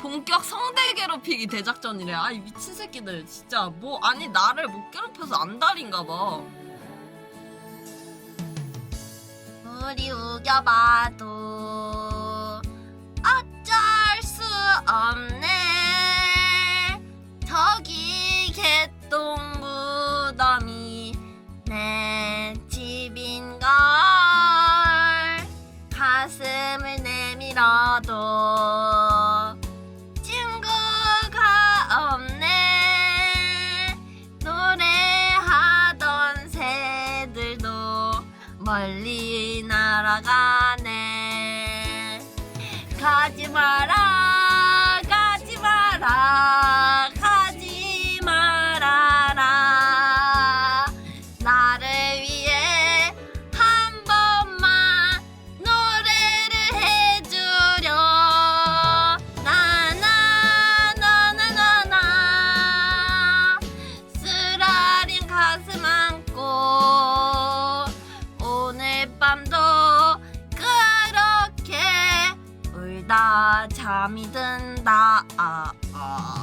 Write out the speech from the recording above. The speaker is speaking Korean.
본격 성대 괴롭히기 대작전이래. 아이 미친 새끼들 진짜 뭐 아니 나를 못 괴롭혀서 안달인가 봐. 우리 우겨봐도 어쩔 수 없네. 저기 개똥 무덤이 내 집인걸 가슴을 내밀어도 멀리 날아가네. 가지 마라 울다 잠이 든다 아, 아.